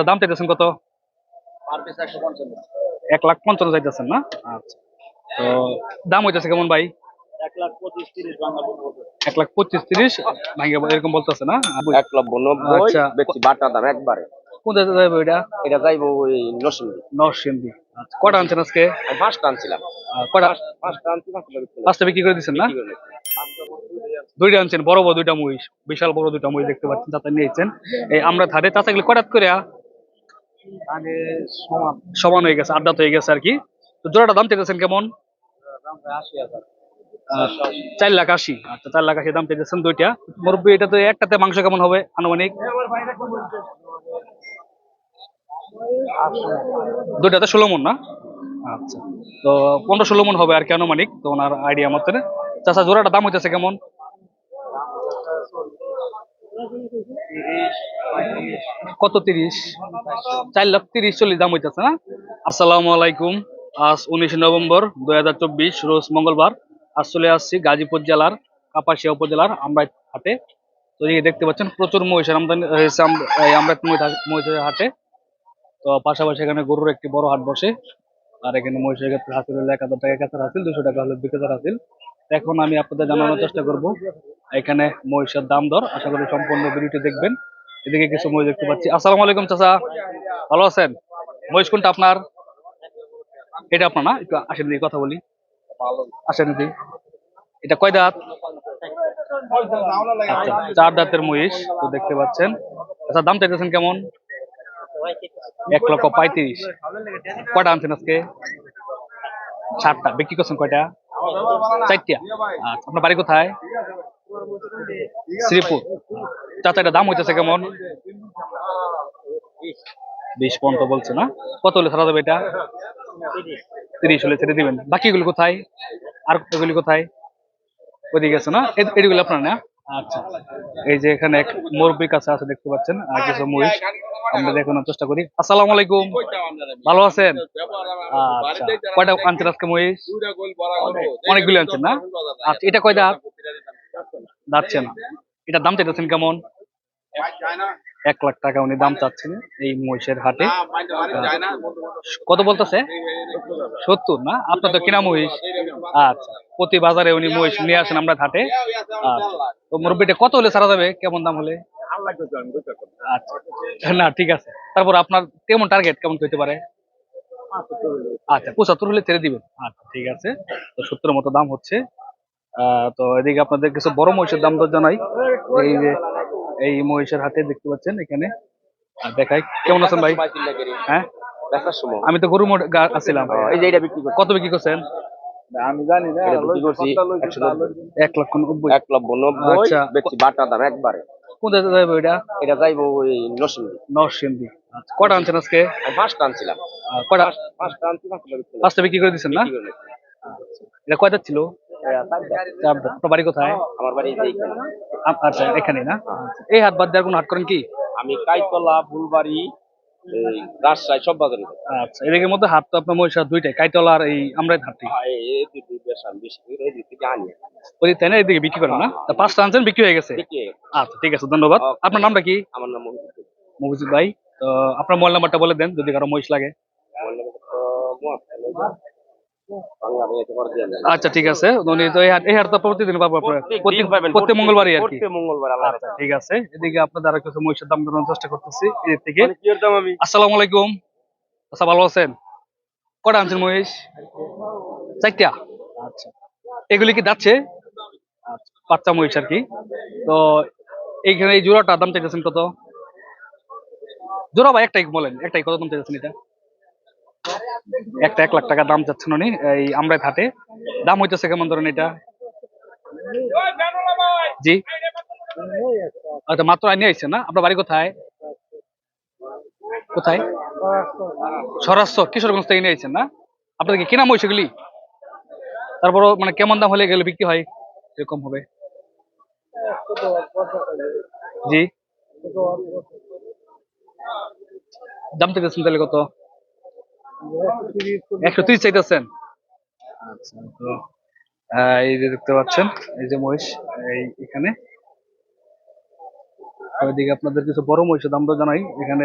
আচ্ছা দাম চাইতেছেন কত? এক লাখ পঞ্চান্ন চাইতেছেন না? আচ্ছা। তো দাম হইতেছে কেমন ভাই? এক লাখ পঁচিশ তিরিশ বাংলা বলব এক লাখ পঁচিশ তিরিশ ভাঙ্গে এরকম বলতেছে না? এক লক্ষ আচ্ছা। বাটা দাম একবারে। কোন জায়গায় এটা? এটা যাইবো ওই নরসিংদী। নরসিংদী। কটা আনছেন আজকে? আমি পাঁচটা আনছিলাম। কটা? পাঁচটা বিক্রি করলাম। পাঁচটা বিক্রি করে দিচ্ছেন না? দুইটা আনছেন বড় বড় দুইটা মহিষ। বিশাল বড় দুইটা মহিষ দেখতে পাচ্ছেন যাতে নিয়েছেন। এই আমরা ধারে চাচা গেলে কটাত করে সমান। সমান হয়ে গেছে, আড্ডা হয়ে গেছে আর কি। তো জোড়াটা দাম চাইতেছেন কেমন? চার লাখ আশি। আচ্ছা চার লাখ আশি দাম চাইতেছেন দুইটা। মুরব্বী এটা তো একটাতে মাংস কেমন হবে আনুমানিক? দুইটাতে ষোলো মন না? আচ্ছা তো পনেরো ষোলো মন হবে আর কি আনুমানিক তো ওনার আইডিয়া মতে চাচা জোড়াটা দাম হইতেছে কেমন? কত তিরিশ? চার লাখ তিরিশ চল্লিশ দাম হইতেছে না? আসসালামু আলাইকুম। আজ উনিশে নভেম্বর দুই হাজার চব্বিশ, রোজ মঙ্গলবার। আজ চলে আসছি গাজীপুর জেলার কাপাসিয়া উপজেলার আমরাই হাটে। তো এই দেখতে পাচ্ছেন, প্রচুর মহিষের আমদানি হয়েছে আমরাই মহিষের হাটে। তো পাশাপাশি এখানে গরুর একটি বড় হাট বসে। আর এখানে মহিষের ক্ষেত্রে হাসিল হলো এক হাজার টাকা কাছার হাসিল, দুশো টাকা হলো বিকেতার হাসিল। এখন আমি আপনাদের জানানোর চেষ্টা করব, এখানে মহিষের দাম দর। আশা করি সম্পূর্ণ ভিডিওটি দেখবেন। এদিকে কিছু মহিষ দেখতে পাচ্ছি। আসসালামু আলাইকুম চাচা। ভালো আছেন? মহিষ কোনটা আপনার? এটা আপনার না? একটু আসেন দিকে কথা বলি। আসেন দিকে। এটা কয় দাঁত? আচ্ছা, চার দাঁতের মহিষ তো দেখতে পাচ্ছেন। আচ্ছা দাম চাইতেছেন কেমন? এক লক্ষ পঁয়ত্রিশ। কয়টা আনছেন আজকে? সাতটা। বিক্রি করছেন কয়টা? চারটা। আচ্ছা আপনার বাড়ি কোথায়? শ্রীপুর। চাচা এটা দাম হইতেছে কেমন? বিশ পর্যন্ত বলছে না? কত হলে ছাড়া যাবে এটা? তিরিশ হলে ছেড়ে দিবেন। বাকিগুলো কোথায়? আর এগুলি কোথায়? ওইদিকে আছে না? এগুলো আপনার না? আচ্ছা। এই যে এখানে এক মুরব্বীর কাছে আছে দেখতে পাচ্ছেন আর কিছু মহিষ। আমরা দেখানোর চেষ্টা করি। আসসালামু আলাইকুম। ভালো আছেন? আচ্ছা। কয়টা আনছেন আজকে মহিষ? অনেকগুলো আনছেন না? আচ্ছা এটা কয় দাঁত? যাচ্ছে না। এটার দাম চাইতেছেন কেমন? এক লাখ টাকা উনি দাম চাচ্ছেন এই মহিষের হাটে। কত বলতেছে? সত্তর না? আপনার তো কিনা মহিষ। আচ্ছা প্রতি বাজারে উনি মহিষ নিয়ে আসেন আমরা হাটে। আচ্ছা তো মুরব্বিটা কত হলে ছাড়া যাবে? কেমন দাম হলে? আচ্ছা না ঠিক আছে। তারপর আপনার কেমন টার্গেট কেমন হইতে পারে? আচ্ছা পঁচাত্তর হলে ছেড়ে দিবেন। আচ্ছা ঠিক আছে। তো সত্তর মতো দাম হচ্ছে। আহ, তো এদিকে আপনাদের কিছু বড় মহিষের দাম দর জানাই। এই যে এই মহিষের হাতে দেখতে পাচ্ছেন এখানে। দেখাই কেমন আছেন ভাই? হ্যাঁ? আমি তো গরু মোট গা- আছিলাম। এই যে এটা বিক্রি করছি কত বিক্রি করছেন? আমি জানি না এটা এক লক্ষ নব্বই। এক লক্ষ নব্বই আচ্ছা। বাটা দাম একবারে। যাবে ওইটা এটা? যাইবো ওই নরসিংদী। নরসিংদী। আচ্ছা কটা আনছেন আজকে? পাঁচটা আনছিলাম। আহ, কটা? পাঁচটা আনছি পাঁচটা বিক্রি করলাম। পাঁচটা বিক্রি করে দিচ্ছেন না? এটা কয়টা ছিল? বাড়ি কোথায়? আমার বাড়ি আচ্ছা এখানে না? এই হাট বাদ দেওয়ার কোনো হাট করেন কি? আমি কাইতলা ফুলবাড়ি এই রাজশাহী সব বাজারে আচ্ছা এদিকের মধ্যে হাট তো আপনার দুইটাই কাইতলা আর এই আমরা হাটটি ওই তাই না এদিকে বিক্রি করেন না? তা পাঁচটা আনছেন বিক্রি হয়ে গেছে? আচ্ছা ঠিক আছে ধন্যবাদ। আপনার নামটা কি? আমার নাম। ভাই। তো আপনার মোবাইল নাম্বারটা বলে দেন যদি কারও মহিষ লাগে। আচ্ছা ঠিক আছে। উনি তো এই তো প্রতিদিন পাবো আপনারা। প্রত্যেক প্রতি প্রত্যেক মঙ্গলবারই আর কি। প্রত্যেক মঙ্গলবার আল্লাহ আচ্ছা ঠিক আছে। এদিকে আপনাদের আরও কিছু মহিষের দাম জানানোর চেষ্টা করতেছি। থেকে মানে এর আমি? আসসালামু আলাইকুম। আচ্ছা ভালো আছেন? কটা আনছেন মহিষ? চারটা। আচ্ছা। এগুলি কি যাচ্ছে বাচ্চা মহিষ আর কি। তো এইখানে এই জোড়াটা দাম চাইতেছেন কত? জোড়া ভাই একটাই বলেন। একটাই কত দাম চাইতেছেন এটা? একটা এক লাখ টাকা দাম চাচ্ছেন উনি, এই আমরা হাটে দাম হইতেছে কেমন ধরেন এটা? জি। আচ্ছা মাত্র আইনি আইছে না? আপনার বাড়ি কোথায়? কোথায়? স্বরাষ্ট্র কিশোরগঞ্জ থেকে নিয়ে আইছেন না? আপনাদের কি কেনা মহিষ এগুলি? তারপর মানে কেমন দাম হলে গেলে বিক্রি হয়? এরকম হবে। জি। দাম চাইতেছেন তাহলে কত? একশো তিরিশ চাইতেছেন। আচ্ছা তো এই যে দেখতে পাচ্ছেন এই যে মহিষ এই এখানে। ওইদিকে আপনাদের কিছু বড় মহিষের দাম তো জানাই এখানে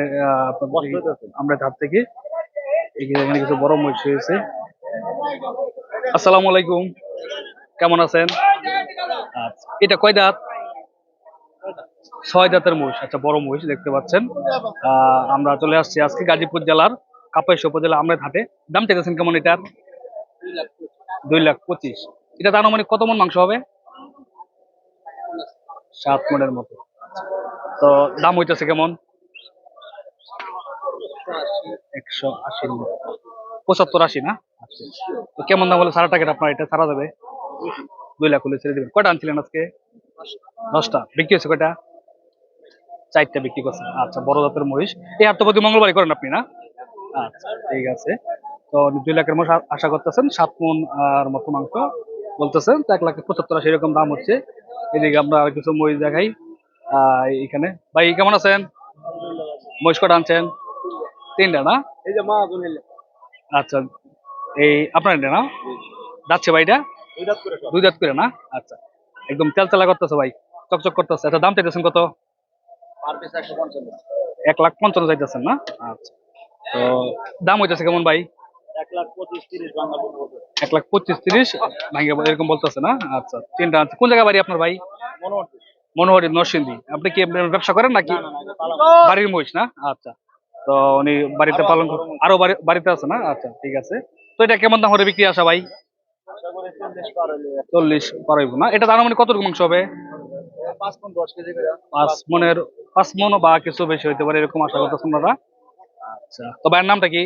আমরা ধার থেকে এখানে কিছু বড় মহিষ হয়েছে। আসসালামু আলাইকুম কেমন আছেন? আচ্ছা। এটা কয় দাঁত? ছয় দাঁতের মহিষ আচ্ছা বড় মহিষ দেখতে পাচ্ছেন। আহ, আমরা চলে আসছি আজকে গাজীপুর জেলার কাপাইশ উপজেলা আমরাই হাটে দাম চাইতেছেন কেমন এটার? দুই লাখ পঁচিশ। এটা তার আনুমানিক কত মন মাংস হবে? সাত মনের মতো। তো দাম হইতেছে কেমন? একশো মতো পঁচাত্তর আশি না? তো কেমন দাম হলে সারা টাকা আপনার? এটা ছাড়া যাবে? দুই লাখ হলে ছেড়ে দেবেন। কটা আনছিলেন আজকে? দশটা। বিক্রি হয়েছে কয়টা? চারটা বিক্রি করছেন। আচ্ছা বড় জাতের মহিষ। এই হাট তো প্রতি মঙ্গলবারই করেন আপনি না? আচ্ছা ঠিক আছে। তো দুই লাখের মতো আশা করতেছেন সাত মন আর মতো মাংস বলতেছেন তো এক লাখ পঁচাত্তর আশি এরকম দাম হচ্ছে। এদিকে আমরা আর কিছু মহিষ দেখাই। এখানে ভাই কেমন আছেন? মহিষ কটা আনছেন? তিনটা না? এই যে মা আচ্ছা এই আপনার এটা না? যাচ্ছে ভাইটা দুই দাঁত করে দুই দাঁত করে না? আচ্ছা একদম তেলতেলা করতেছে ভাই চকচক করতেছে। আচ্ছা দাম চাইতেছেন কত? এক লাখ পঞ্চান্ন চাইতেছেন না? আচ্ছা। তো দাম হইতেছে কেমন ভাই? এক লাখ পঁচিশ তিরিশ ভাঙ্গে এরকম বলতেছে না? আচ্ছা তিনটা আছে কোন জায়গায় বাড়ি আপনার ভাই? মনোহরি নরসিংদী। আপনি কি ব্যবসা করেন নাকি? বাড়ির মহিষ না? আচ্ছা তো উনি বাড়িতে পালন আরও বাড়িতে আছে না? আচ্ছা ঠিক আছে। তো এটা কেমন দাম হলে বিক্রি আসা ভাই? চল্লিশ পার হইলে। চল্লিশ পারইব না? এটা মানে কতটুকু মাংস হবে? পাঁচ মনের পাঁচ মন বা কিছু বেশি হইতে পারে এরকম আশা করতেছেন আপনারা আচ্ছা। তো ভাইয়ের নামটা কি?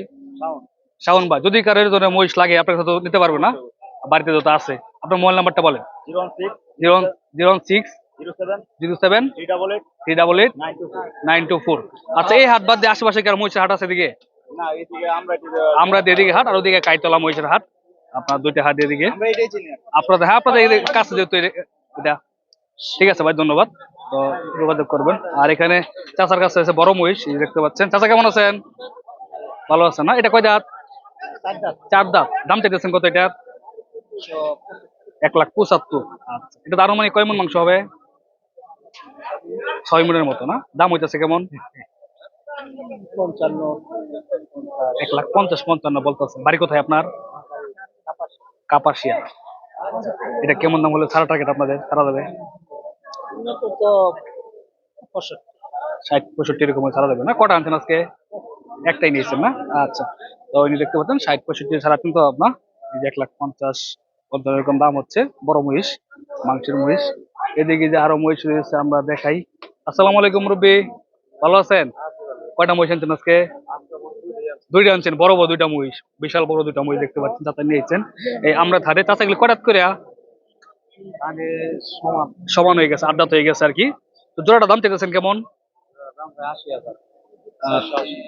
শাওন। ভাই। যদি কারোর জন্য মহিষ লাগে আপনার তো নিতে পারবে না। বাড়িতে যত আছে। আপনার মোবাইল নাম্বারটা বলেন। Zero zero six zero seven three double eight nine two four. আচ্ছা এই হাট বাদ দিয়ে আশেপাশে কি আর মহিষের হাট আছে এদিকে? আমরা এদিকে হাট আর ওদিকে কাইতলা মহিষের হাট। আপনার দুইটা এদিকে। এটাই আপনাদের হ্যাঁ আপনাদের কাছে যেহেতু এটা। ঠিক আছে ভাই ধন্যবাদ। তো যোগাযোগ করবেন। আর এখানে চাচার কাছে আছে বড় মহিষ দেখতে পাচ্ছেন। চাচা কেমন আছেন? ভালো আছেন না? এটা কয় দাঁত? চার দাঁত। দাম চাইতেছেন কত এটা এক লাখ পঁচাত্তর। আচ্ছা এটা তার মানে কয় মন মাংস হবে? ছয় মনের মতো না? দাম হইতেছে কেমন? পঞ্চান্ন। এক লাখ পঞ্চাশ পঞ্চান্ন বলতেছে। বাড়ি কোথায় আপনার? কাপাসিয়া। এটা কেমন দাম হলে সারা টার্গেট আপনাদের? সারা ষাট, পঁয়ষট্টি ছাড়া না? কটা আনছেন একটাই নিয়েছেন না? আচ্ছা। তো উনি দেখতে পাচ্ছেন, ষাট আপনার এক লাখ পঞ্চাশ এরকম দাম হচ্ছে, বড় মহিষ, মাংসের মহিষ। এদিকে যে আরও মহিষ আমরা দেখাই। আসসালামু আলাইকুম রব্বি ভালো আছেন? কয়টা মহিষ আনছেন আজকে? দুইটা আনছেন, বড় বড় দুইটা মহিষ, বিশাল বড় দুইটা মহিষ দেখতে পাচ্ছেন চাচা নিয়েছেন। এই আমরা ধারে চাচা গুলো কটাত করে সমান। হয়ে গেছে, আড্ডা হয়ে গেছে আর কি। তো জোড়াটা দাম পেতেছেন কেমন?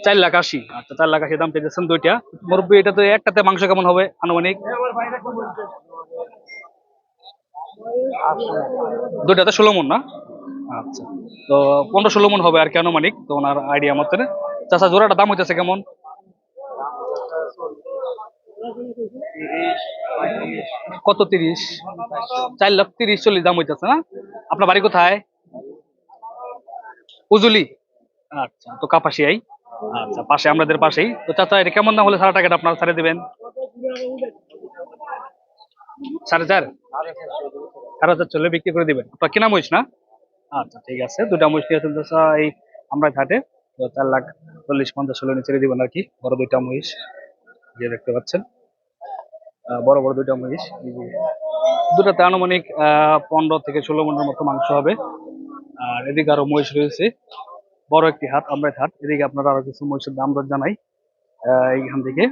চার লাখ আশি। আচ্ছা চার লাখ আশি দাম পেতেছেন দুইটা। মুরব্বী, এটা তো একটাতে মাংস কেমন হবে আনুমানিক? দুইটাতে ষোলো মন না? আচ্ছা তো পনেরো ষোলো মন হবে আর কি আনুমানিক, তো ওনার আইডিয়া মতে চাষা জোড়াটা দাম হইতেছে কেমন? কত তিরিশ? চার লাখ তিরিশ চল্লিশ দাম হইতেছে না? আপনার বাড়ি কোথায়? উজুলি। আচ্ছা তো কাপাসিয়াই আচ্ছা পাশে, আমাদের পাশেই। তো চাচা, এটা কেমন দাম হলে সারা টাকাটা আপনার ছাড়ে দিবেন? সাড়ে চার? সাড়ে চার চলে বিক্রি করে দিবেন। আপনার কিনা মহিষ না? আচ্ছা ঠিক আছে। দুটা মহিষ নিয়ে চাচা, এই আমরা ঘাটে তো চার লাখ চল্লিশ, পঞ্চাশ হলে নিচে দিবেন আর কি। বড় দুইটা মহিষ। দেখতে পাচ্ছেন। বড় বড় দুইটা মহিষ দুটাতে আনুমানিক পনেরো থেকে ষোলো মনের মতো মাংস হবে। আর এদিকে আরও মহিষ রয়েছে। বড় একটি হাট আমরা হাট। এদিকে আপনারা আরও কিছু মহিষের দাম দর জানাই এইখান থেকে।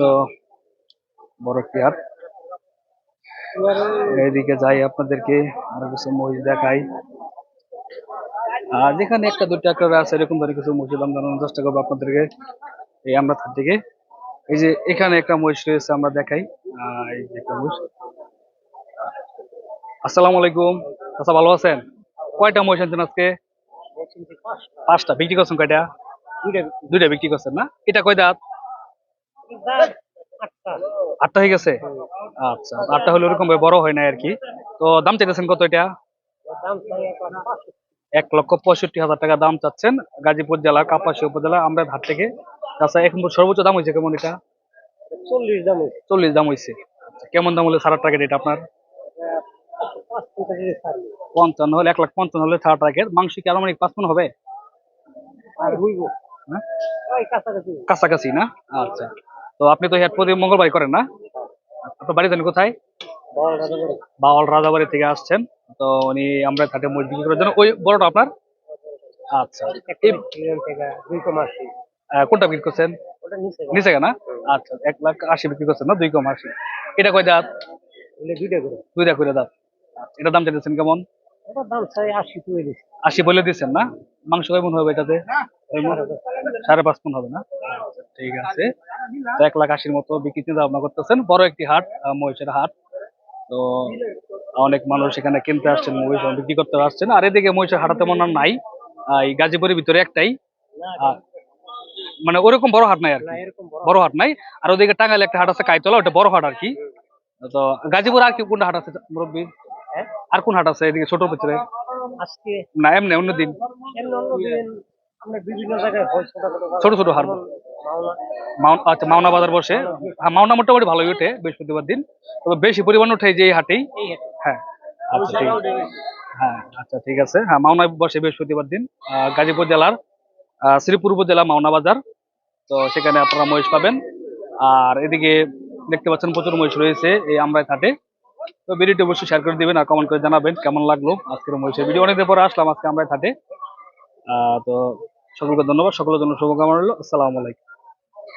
তো বড় একটি হাট। এদিকে যাই আপনাদেরকে আরও কিছু মহিষ দেখাই। আর যেখানে একটা দুটা করে আছে, এরকম ধরে কিছু মহিষের দাম জানানোর চেষ্টা করব আপনাদেরকে, এই আমরা থেকে। এই যে এখানে একটা মহিষ রয়েছে, আমরা দেখাই। মহিষ। আসসালামু আলাইকুম। আচ্ছা ভালো আছেন? কয়টা মহিষ আনছেন আজকে? পাঁচটা। বিক্রি করছেন কয়টা? দুইটা বিক্রি করছেন না? এটা কয় দাঁত? আটটা হয়ে গেছে? আচ্ছা আটটা হলে ওরকম বড় হয় না আর কি। তো দাম চাইতেছেন কত এটা? এক লক্ষ পঁয়ষট্টি হাজার টাকা দাম চাচ্ছেন গাজীপুর জেলার কাপাসী উপজেলা আমরা হাট থেকে। তাছাড়া এখন সর্বোচ্চ দাম হয়েছে কেমন এটা? চল্লিশ দাম চল্লিশ দাম হয়েছে। আচ্ছা, কেমন দাম হলে সারা টার্গেট এটা আপনার? পঞ্চান্ন হলে এক লাখ পঞ্চান্ন হলে সারা টার্গেট মাংস কি আনুমানিক পাঁচ মন হবে? হ্যাঁ? কাছাকাছি। না? আচ্ছা। তো আপনি তো হাট প্রতি মঙ্গলবার করেন না? আপনার বাড়ি জানি কোথায়? বাওয়াল রাজাবাড়ি। থেকে আসছেন। তো উনি আমরা মহিষ বিক্রি করার জন্য। ওই বড়টা আপনার? আচ্ছা। কোনটা বিক্রি করছেন? নিচে না? আচ্ছা এক লাখ আশি বিক্রি করছেন না? দুই কম আশি। এটা কয় দাঁত? দুইটা করে। দাঁত। এটার দাম চাইতেছেন কেমন? আশি বলে দিচ্ছেন না? মাংস কেমন হবে এটাতে? সাড়ে পাঁচ মন। হবে না? আচ্ছা, ঠিক আছে। এক লাখ আশির মতো বিক্রি চিন্তা ভাবনা করতেছেন। বড় একটি হাট মহিষের হাট। তো অনেক মানুষ এখানে কিনতে আসছেন মহিষ বিক্রি করতে আসছেন। আর এদিকে মহিষের হাট তেমন আর নাই। এই গাজীপুরের ভিতরে একটাই। মানে ওরকম বড় হাট নাই আর কি। বড় হাট নাই। আর ওদিকে টাঙ্গাইলে একটা হাট আছে কাইতলা ওটা বড় হাট আর কি। তো গাজীপুর আর কি কোনটা হাট আছে মুরব্বী? হ্যাঁ? আর কোন হাট আছে এদিকে ছোট ভিতরে? আজকে না এমনি অন্যদিন ছোট ছোট হাট। আচ্ছা মাওনা বাজার বসে। হ্যাঁ মাওনা মোটামুটি ভালোই ওঠে বৃহস্পতিবার দিন। তবে বেশি পরিমাণ ওঠে যে এই হাটেই। হ্যাঁ আচ্ছা ঠিক। আছে হ্যাঁ আচ্ছা ঠিক আছে। হ্যাঁ মাওনায় বসে বৃহস্পতিবার দিন। গাজীপুর জেলার আহ, জেলা মাওনা বাজার। তো সেখানে আপনারা মহিষ পাবেন। আর এদিকে দেখতে পাচ্ছেন প্রচুর মহিষ রয়েছে এই আমরা ঘাটে তো ভিডিওটি অবশ্যই শেয়ার করে দেবেন আর কমেন্ট করে জানাবেন কেমন লাগল আজকের মহিষের ভিডিও অনেকদিন পরে আসলাম আজকে আমরা ঘাটে তো সকলকে ধন্যবাদ সকলের জন্য শুভকামনা রইল। আসসালামু আলাইকুম।